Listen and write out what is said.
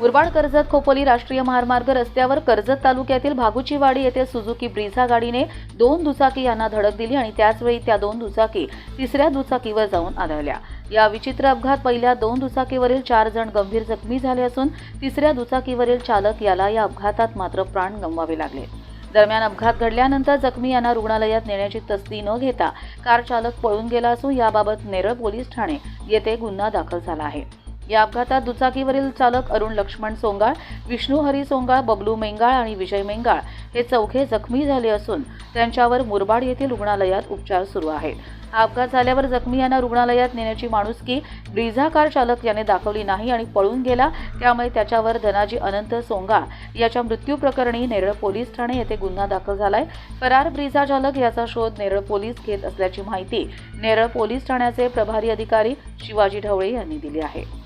मुरबाड कर्जत खोपोली राष्ट्रीय महामार्ग रस्त्यावर कर्जत तालुक्यातील भागुचीवाडी येथे सुझुकी ब्रिझा गाडीने दोन दुचाकी यांना धडक दिली आणि त्याचवेळी त्या दोन दुचाकी तिसऱ्या दुचाकीवर जाऊन आदळल्या. या विचित्र अपघात पहिल्या दोन दुचाकीवरील चार जण गंभीर जखमी झाले असून तिसऱ्या दुचाकीवरील चालक याला या अपघातात मात्र प्राण गमवावे लागले. दरम्यान अपघात घडल्यानंतर जखमी यांना रुग्णालयात नेण्याची तसदी न घेता कार चालक पळून गेला असून याबाबत नेरळ पोलीस ठाणे येथे गुन्हा दाखल झाला आहे. या अपघातात दुचाकीवरील चालक अरुण लक्ष्मण सोंगाळ विष्णू हरी सोंगाळ बबलू मेंगाळ आणि विजय मेंगाळ हे चौघे जखमी झाले असून त्यांच्यावर मुरबाड येथील रुग्णालयात उपचार सुरू आहेत. हा अपघात झाल्यावर जखमी यांना रुग्णालयात नेण्याची माणुसकी ब्रिझा कार चालक याने दाखवली नाही आणि पळून गेला त्यामुळे त्याच्यावर धनाजी अनंत सोंगा याच्या मृत्यू प्रकरणी नेरळ पोलीस ठाणे येथे गुन्हा दाखल झालाय. फरार ब्रिझा चालक याचा शोध नेरळ पोलीस घेत असल्याची माहिती नेरळ पोलीस ठाण्याचे प्रभारी अधिकारी शिवाजी ढवळे यांनी दिली आहे.